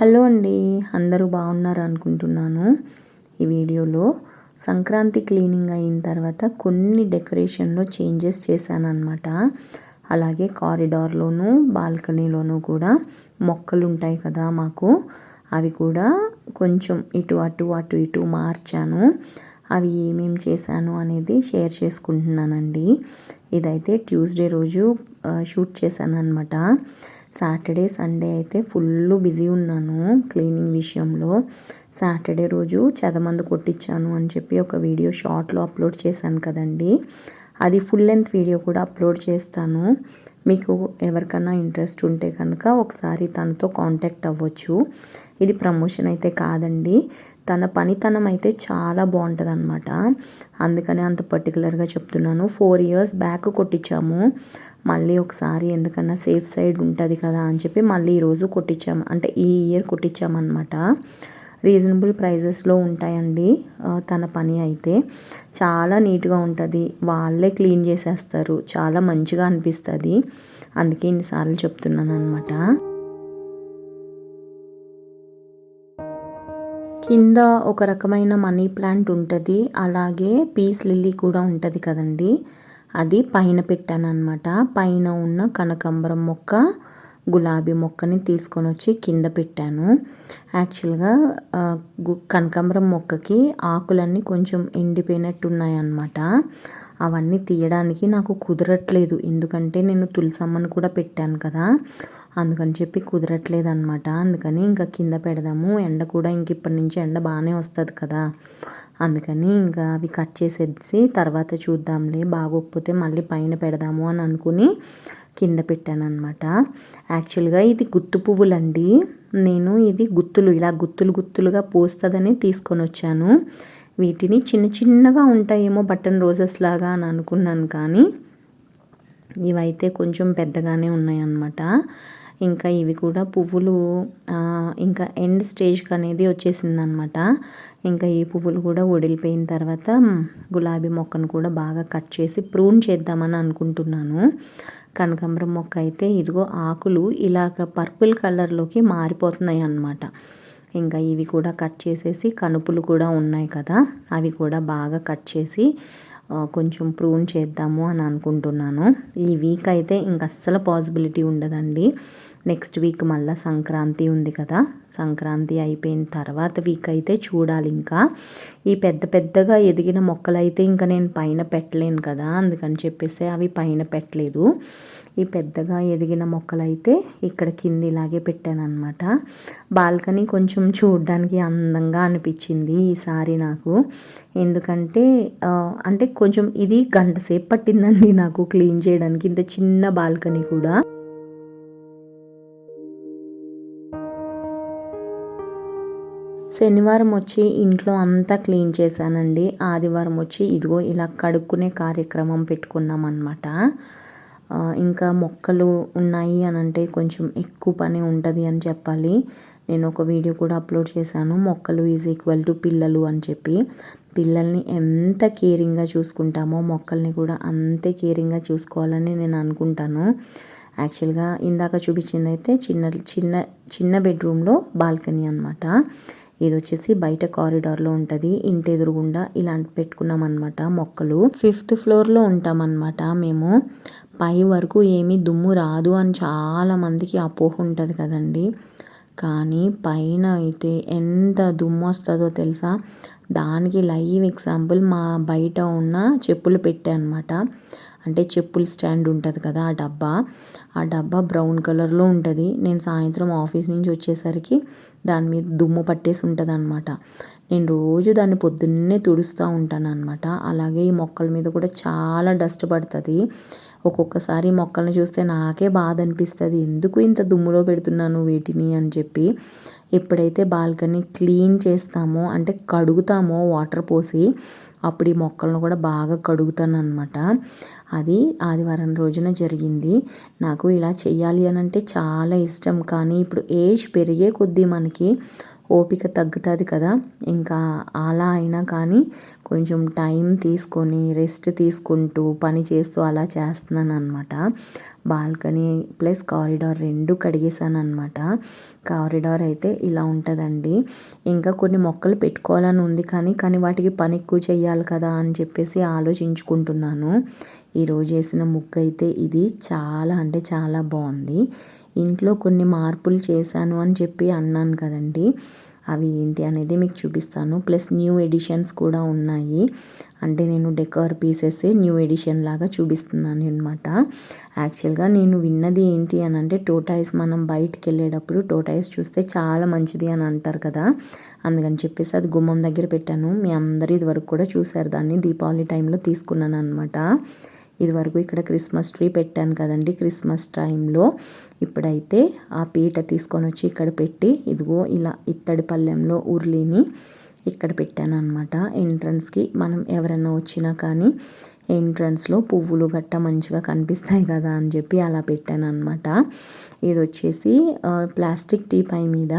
Hello అండి అందరూ బాగున్నారు అనుకుంటున్నాను. ఈ వీడియోలో సంక్రాంతి క్లీనింగ్ అయిన తర్వాత కొన్ని డెకరేషన్లో చేంజెస్ చేశానన్నమాట. అలాగే కారిడార్లోను బాల్కనీలోనూ కూడా మొక్కలు ఉంటాయి కదా మాకు. అవి కూడా కొంచెం ఇటు అటు అటు ఇటు మార్చాను. అవి ఏమేమి చేశాను అనేది షేర్ చేసుకుంటున్నానండి. ఇదైతే ట్యూస్డే రోజు షూట్ చేశాను అనమాట సాటర్డే సండే అయితే ఫుల్ బిజీ ఉన్నాను క్లీనింగ్ విషయంలో. సాటర్డే రోజు చదమందు కొట్టించాను అని చెప్పి ఒక వీడియో షార్ట్లో అప్లోడ్ చేశాను కదండి. అది ఫుల్ లెంత్ వీడియో కూడా అప్లోడ్ చేస్తాను. మీకు ఎవరికైనా ఇంట్రెస్ట్ ఉంటే కనుక ఒకసారి తనతో కాంటాక్ట్ అవ్వచ్చు. ఇది ప్రమోషన్ అయితే కాదండి. తన పనితనం అయితే చాలా బాగుంటుంది అనమాట అందుకనే అంత పర్టికులర్గా చెప్తున్నాను. ఫోర్ ఇయర్స్ బ్యాక్ కొట్టించాము. మళ్ళీ ఒకసారి ఎందుకన్నా సేఫ్ సైడ్ ఉంటుంది కదా అని చెప్పి మళ్ళీ ఈరోజు కొట్టించాము. అంటే ఈ ఇయర్ కొట్టించామన్నమాట. రీజనబుల్ ప్రైజెస్లో ఉంటాయండి తన పని అయితే. చాలా నీట్గా ఉంటుంది. వాళ్ళే క్లీన్ చేసేస్తారు. చాలా మంచిగా అనిపిస్తుంది. అందుకే ఇన్నిసార్లు చెప్తున్నాను అనమాట కింద ఒక రకమైన మనీ ప్లాంట్ ఉంటుంది. అలాగే పీస్ లిల్లీ కూడా ఉంటుంది కదండి. అది పైన పెట్టాను అనమాట పైన ఉన్న కనకంబరం మొక్క గులాబీ మొక్కని తీసుకొని వచ్చి కింద పెట్టాను. యాక్చువల్గా కనకాంబరం మొక్కకి ఆకులన్నీ కొంచెం ఎండిపోయినట్టు ఉన్నాయన్నమాట అవన్నీ తీయడానికి నాకు కుదరట్లేదు. ఎందుకంటే నేను తులసమ్మను కూడా పెట్టాను కదా. అందుకని చెప్పి కుదరట్లేదు అనమాట అందుకని ఇంకా కింద పెడదాము. ఎండ కూడా ఇంక ఇప్పటి నుంచి ఎండ బాగానే వస్తుంది కదా. అందుకని ఇంకా అవి కట్ చేసేసి తర్వాత చూద్దాంలే. బాగోకపోతే మళ్ళీ పైన పెడదాము అని అనుకుని కింద పెట్టాను అనమాట యాక్చువల్గా ఇది గుత్తు పువ్వులండి. నేను ఇది గుత్తులు ఇలా గుత్తులు గుత్తులుగా పోస్తుందని తీసుకొని వచ్చాను. వీటిని చిన్న చిన్నగా ఉంటాయేమో బటన్ రోజెస్ లాగా అని అనుకున్నాను కానీ ఇవైతే కొంచెం పెద్దగానే ఉన్నాయన్నమాట. ఇంకా ఇవి కూడా పువ్వులు ఇంకా ఎండ్ స్టేజ్కి అనేది వచ్చేసిందనమాట. ఇంకా ఈ పువ్వులు కూడా వడిలిపోయిన తర్వాత గులాబీ మొక్కను కూడా బాగా కట్ చేసి ప్రూన్ చేద్దామని అనుకుంటున్నాను. కనకాంబరం మొక్క అయితే ఇదిగో ఆకులు ఇలాగ పర్పుల్ కలర్లోకి మారిపోతున్నాయి అన్నమాట ఇంకా ఇవి కూడా కట్ చేసేసి కనుపులు కూడా ఉన్నాయి కదా అవి కూడా బాగా కట్ చేసి కొంచెం ప్రూన్ చేద్దాము అని అనుకుంటున్నాను. ఈ వీక్ అయితే ఇంక అస్సలు పాసిబిలిటీ ఉండదండి. నెక్స్ట్ వీక్ మళ్ళీ సంక్రాంతి ఉంది కదా. సంక్రాంతి అయిపోయిన తర్వాత వీక్ అయితే చూడాలి ఇంకా. ఈ పెద్ద పెద్దగా ఎదిగిన మొక్కలైతే ఇంకా నేను పైన పెట్టలేను కదా. అందుకని చెప్పేసి అవి పైన పెట్టలేదు. ఈ పెద్దగా ఎదిగిన మొక్కలైతే ఇక్కడ కింది ఇలాగే పెట్టాను అనమాట బాల్కనీ కొంచెం చూడడానికి అందంగా అనిపించింది ఈసారి నాకు. ఎందుకంటే అంటే కొంచెం ఇది గంట సేపు పట్టిందండి నాకు క్లీన్ చేయడానికి. ఇంత చిన్న బాల్కనీ కూడా. శనివారం వచ్చి ఇంట్లో అంతా క్లీన్ చేశానండి. ఆదివారం వచ్చి ఇదిగో ఇలా కడుక్కునే కార్యక్రమం పెట్టుకున్నాం అనమాట ఇంకా మొక్కలు ఉన్నాయి అని అంటే కొంచెం ఎక్కువ పని ఉంటుంది అని చెప్పాలి. నేను ఒక వీడియో కూడా అప్లోడ్ చేశాను. మొక్కలు ఈజ్ ఈక్వల్ టు పిల్లలు అని చెప్పి. పిల్లల్ని ఎంత కేరింగ్గా చూసుకుంటామో మొక్కల్ని కూడా అంతే కేరింగ్గా చూసుకోవాలని నేను అనుకుంటాను. యాక్చువల్గా ఇందాక చూపించింది అయితే చిన్న చిన్న చిన్న బెడ్రూమ్లో బాల్కనీ అనమాట ఇది వచ్చేసి బయట కారిడార్లో ఉంటుంది. ఇంటి ఎదురుగుండా ఇలాంటి పెట్టుకున్నాం అనమాట మొక్కలు. ఫిఫ్త్ ఫ్లోర్లో ఉంటామన్నమాట మేము. పై వరకు ఏమీ దుమ్ము రాదు అని చాలా మందికి అపోహ ఉంటుంది కదండి. కానీ పైన అయితే ఎంత దుమ్ము వస్తుందో తెలుసా? దానికి లైవ్ ఎగ్జాంపుల్ మా బయట ఉన్న చెప్పులు పెట్టా అనమాట అంటే చెప్పుల స్టాండ్ ఉంటుంది కదా ఆ డబ్బా. ఆ డబ్బా బ్రౌన్ కలర్లో ఉంటుంది. నేను సాయంత్రం ఆఫీస్ నుంచి వచ్చేసరికి దాని మీద దుమ్ము పట్టేసి ఉంటుంది అనమాట నేను రోజు దాన్ని పొద్దున్నే తుడుస్తూ ఉంటాను అనమాట అలాగే ఈ మొక్కల మీద కూడా చాలా డస్ట్ పడుతుంది. ఒక్కొక్కసారి మొక్కల్ని చూస్తే నాకే బాధ అనిపిస్తుంది. ఎందుకు ఇంత దుమ్ములో పెడుతున్నాను వీటిని అని చెప్పి. ఎప్పుడైతే బాల్కనీ క్లీన్ చేస్తామో అంటే కడుగుతామో వాటర్ పోసి అప్పుడు ఈ మొక్కలను కూడా బాగా కడుగుతాను అనమాట అది ఆదివారం రోజున జరిగింది. నాకు ఇలా చేయాలి అని అంటే చాలా ఇష్టం. కానీ ఇప్పుడు ఏజ్ పెరిగే కొద్దీ మనకి ఓపిక తగ్గుతుంది కదా. ఇంకా అలా అయినా కానీ కొంచెం టైం తీసుకొని రెస్ట్ తీసుకుంటూ పని చేస్తూ అలా చేస్తున్నాను అనమాట బాల్కనీ ప్లస్ కారిడార్ రెండు కడిగేసాను అనమాట కారిడార్ అయితే ఇలా ఉంటుందండి. ఇంకా కొన్ని మొక్కలు పెట్టుకోవాలని ఉంది కానీ కానీ వాటికి పని ఎక్కువ చేయాలి కదా అని చెప్పేసి ఆలోచించుకుంటున్నాను. ఈరోజు వేసిన ముక్క అయితే ఇది చాలా అంటే చాలా బాగుంది. ఇంట్లో కొన్ని మార్పులు చేశాను అని చెప్పి అన్నాను కదండి. అవి ఏంటి అనేది మీకు చూపిస్తాను. ప్లస్ న్యూ ఎడిషన్స్ కూడా ఉన్నాయి. అంటే నేను డెకర్ పీసెస్ న్యూ ఎడిషన్ లాగా చూపిస్తున్నాను అనమాట యాక్చువల్గా నేను విన్నది ఏంటి అని అంటే టోటాయిస్ మనం బయటికి వెళ్ళేటప్పుడు టోటాయిస్ చూస్తే చాలా మంచిది అని అంటారు కదా. అందుకని చెప్పేసి అది గుమ్మం దగ్గర పెట్టాను. మీ అందరి ఇది వరకు కూడా చూశారు. దాన్ని దీపావళి టైంలో తీసుకున్నాను అనమాట ఇదివరకు ఇక్కడ క్రిస్మస్ ట్రీ పెట్టాను కదండి క్రిస్మస్ టైంలో. ఇప్పుడైతే ఆ పీట తీసుకొని వచ్చి ఇక్కడ పెట్టి ఇదిగో ఇలా ఇత్తడి పల్లెంలో ఉర్లిని ఇక్కడ పెట్టాను అనమాట ఎంట్రన్స్కి మనం ఎవరైనా వచ్చినా కానీ ఎంట్రన్స్లో పువ్వులు గట్ట మంచిగా కనిపిస్తాయి కదా అని చెప్పి అలా పెట్టాను అనమాట ఇది వచ్చేసి ప్లాస్టిక్ టీపై మీద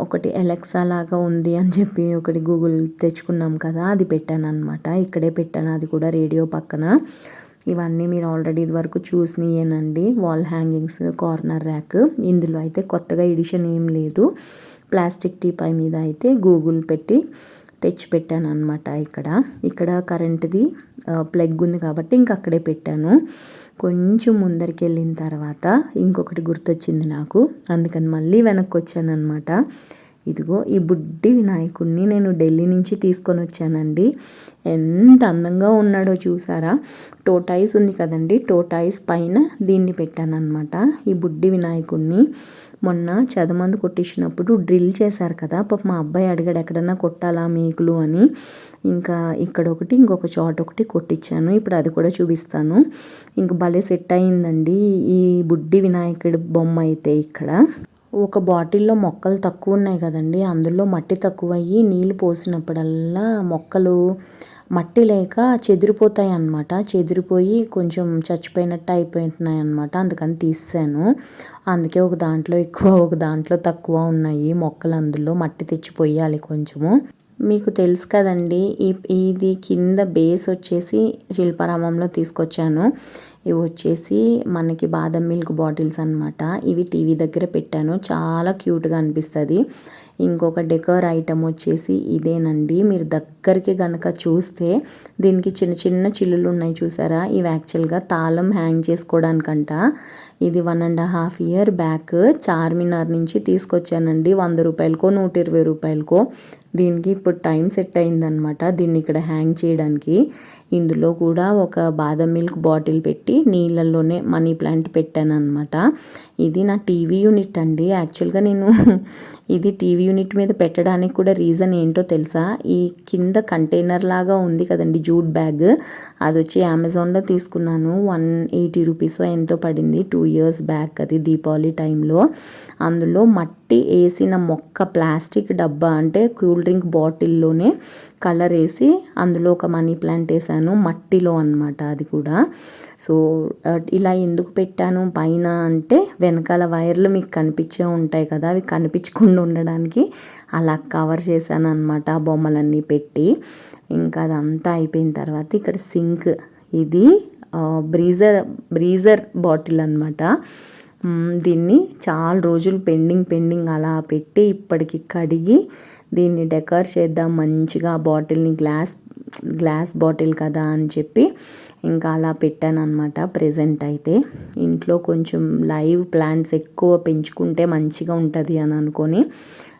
ఒకటి ఎలెక్సా లాగా ఉంది అని చెప్పి ఒకటి గూగుల్ తెచ్చుకున్నాం కదా అది పెట్టాను అనమాట ఇక్కడే పెట్టాను అది కూడా రేడియో పక్కన. ఇవన్నీ మీరు ఆల్రెడీ ఇది వరకు చూసినాయేనండి. వాల్ హ్యాంగింగ్స్ కార్నర్ ర్యాక్ ఇందులో అయితే కొత్తగా ఎడిషన్ ఏం లేదు. ప్లాస్టిక్ టీపాయ్ మీద అయితే గూగుల్ పెట్టి తెచ్చి పెట్టాను అనమాట ఇక్కడ. ఇక్కడ కరెంటుది ప్లగ్ ఉంది కాబట్టి ఇంక అక్కడే పెట్టాను. కొంచెం ముందరికి వెళ్ళిన తర్వాత ఇంకొకటి గుర్తొచ్చింది నాకు. అందుకని మళ్ళీ వెనక్కి వచ్చాను అనమాట ఇదిగో ఈ బుడ్డి వినాయకుడిని నేను ఢిల్లీ నుంచి తీసుకొని వచ్చానండి. ఎంత అందంగా ఉన్నాడో చూసారా? టోటాయిస్ ఉంది కదండి టోటాయిస్ పైన దీన్ని పెట్టాను అనమాట ఈ బుడ్డి వినాయకుడిని మొన్న చదమందు కొట్టించినప్పుడు డ్రిల్ చేశారు కదా పాప మా అబ్బాయి అడిగాడు ఎక్కడన్నా కొట్టాలా మేకులు? అని. ఇంకా ఇక్కడ ఒకటి ఇంకొక చోట ఒకటి కొట్టించాను. ఇప్పుడు అది కూడా చూపిస్తాను. ఇంక భలే సెట్ అయిందండి ఈ బుడ్డి వినాయకుడి బొమ్మ అయితే ఇక్కడ. ఒక బాటిల్లో మొక్కలు తక్కువ ఉన్నాయి కదండి అందులో మట్టి తక్కువ అయ్యి నీళ్ళు పోసినప్పుడల్లా మొక్కలు మట్టి లేక చెదిరిపోతాయి అన్నమాట చెదిరిపోయి కొంచెం చచ్చిపోయినట్టు అయిపోతున్నాయి అనమాట అందుకని తీసాను అందుకే ఒక దాంట్లో ఎక్కువ ఒక దాంట్లో తక్కువ ఉన్నాయి మొక్కలు అందులో. మట్టి తెచ్చి పొయ్యాలి కొంచెము. మీకు తెలుసు కదండి ఈ ఇది కింద బేస్ వచ్చేసి శిల్పారామంలో తీసుకొచ్చాను. ఇవి వచ్చేసి మనకి బాదం మిల్క్ బాటిల్స్ అనమాట ఇవి టీవీ దగ్గర పెట్టాను. చాలా క్యూట్గా అనిపిస్తుంది. ఇంకొక డెకర్ ఐటమ్ వచ్చేసి ఇదేనండి. మీరు దగ్గరికి గనక చూస్తే దీనికి చిన్న చిన్న చిల్లులు ఉన్నాయి చూసారా? ఇవి యాక్చువల్గా తాళం హ్యాంగ్ చేసుకోవడానికంట. ఇది one and half year back Charminar నుంచి తీసుకొచ్చానండి. వంద రూపాయలకో నూట ఇరవై రూపాయలకో. దీనికి ఇప్పుడు టైం సెట్ అయిందనమాట దీన్ని ఇక్కడ హ్యాంగ్ చేయడానికి. ఇందులో కూడా ఒక బాదం మిల్క్ బాటిల్ పెట్టి నీళ్ళల్లోనే మనీ ప్లాంట్ పెట్టాను అనమాట ఇది నా టీవీ యూనిట్ అండి. యాక్చువల్గా నేను ఇది టీవీ యూనిట్ మీద పెట్టడానికి కూడా రీజన్ ఏంటో తెలుసా? ఈ కింద కంటైనర్ లాగా ఉంది కదండి జూట్ బ్యాగ్. అది వచ్చి అమెజాన్లో తీసుకున్నాను. వన్ ఎయిటీ రూపీస్ ఎంతో పడింది. టూ ఇయర్స్ బ్యాక్ అది దీపావళి టైంలో. అందులో మట్టి వేసిన మొక్క ప్లాస్టిక్ డబ్బా అంటే కూల్ డ్రింక్ బాటిల్లోనే కలర్ వేసి అందులో ఒక మనీ ప్లాంట్ వేసాను మట్టిలో అనమాట అది కూడా. సో ఇలా ఎందుకు పెట్టాను? పైన అంటే వెనకాల వైర్లు మీకు కనిపించే ఉంటాయి కదా అవి కనిపించకుండా ఉండడానికి అలా కవర్ చేశాను అనమాట ఆ బొమ్మలన్నీ పెట్టి. ఇంకా అదంతా అయిపోయిన తర్వాత ఇక్కడ సింక్ ఇది బ్రీజర్ బ్రీజర్ బాటిల్ అనమాట దీన్ని చాలా రోజులు పెండింగ్ పెండింగ్ అలా పెట్టి ఇప్పటికి కడిగి దీన్ని డెకర్ చేద్దాం మంచిగా బాటిల్ని గ్లాస్ గ్లాస్ బాటిల్ కదా అని చెప్పి ఇంకా అలా పెట్టాను అనమాట ప్రజెంట్ అయితే. ఇంట్లో కొంచెం లైవ్ ప్లాంట్స్ ఎక్కువ పెంచుకుంటే మంచిగా ఉంటుంది అని అనుకొని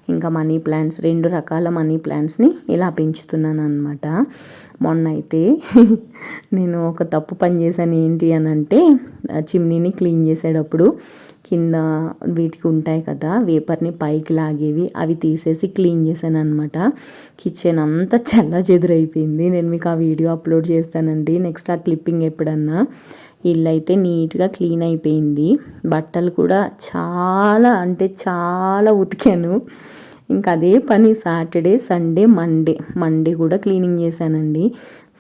ఇంకా మనీ ప్లాంట్స్ రెండు రకాల మనీ ప్లాంట్స్ని ఇలా పెంచుతున్నాను అనమాట మొన్న అయితే నేను ఒక తప్పు పని చేశాను ఏంటి అని అంటే చిమ్నీని క్లీన్ చేసేటప్పుడు కింద వీటికి ఉంటాయి కదా వేపర్ని పైకి లాగేవి అవి తీసేసి క్లీన్ చేశాను అనమాట కిచెన్ అంతా చల్ల చెదురైపోయింది నేను మీకు ఆ వీడియో అప్లోడ్ చేస్తానండి. నెక్స్ట్ ఆ క్లిప్పింగ్ ఎప్పుడన్నా. ఇల్లు అయితే నీట్గా క్లీన్ అయిపోయింది. బట్టలు కూడా చాలా అంటే చాలా ఉతికాను. ఇంకా అదే పని సాటర్డే సండే మండే. మండే కూడా క్లీనింగ్ చేశానండి.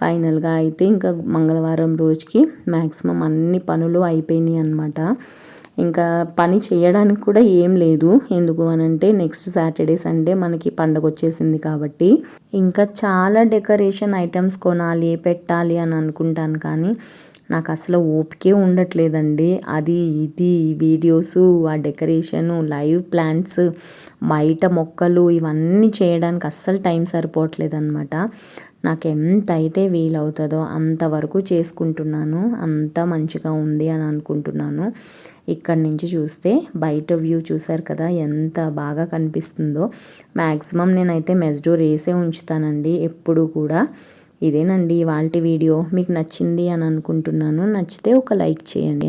ఫైనల్గా అయితే ఇంకా మంగళవారం రోజుకి మ్యాక్సిమం అన్ని పనులు అయిపోయినాయి అనమాట ఇంకా పని చేయడానికి కూడా ఏం లేదు. ఎందుకు అనంటే నెక్స్ట్ సాటర్డే సండే మనకి పండగ వచ్చేసింది కాబట్టి. ఇంకా చాలా డెకరేషన్ ఐటమ్స్ కొనాలి పెట్టాలి అని అనుకుంటాను కానీ నాకు అసలు ఓపికే ఉండట్లేదండి. అది ఇది వీడియోస్ ఆ డెకరేషను లైవ్ ప్లాంట్స్ బయట మొక్కలు ఇవన్నీ చేయడానికి అస్సలు టైం సరిపోవట్లేదు అనమాట నాకు ఎంత అయితే వీలవుతుందో అంతవరకు చేసుకుంటున్నాను. అంత మంచిగా ఉంది అని అనుకుంటున్నాను. ఇక్కడి నుంచి చూస్తే బయట వ్యూ చూసారు కదా ఎంత బాగా కనిపిస్తుందో. మ్యాక్సిమం నేనైతే మెస్డోర్ వేసే ఉంచుతానండి ఎప్పుడు కూడా. ఇదేనండి ఇవాళ వీడియో. మీకు నచ్చింది అని అనుకుంటున్నాను. నచ్చితే ఒక లైక్ చేయండి.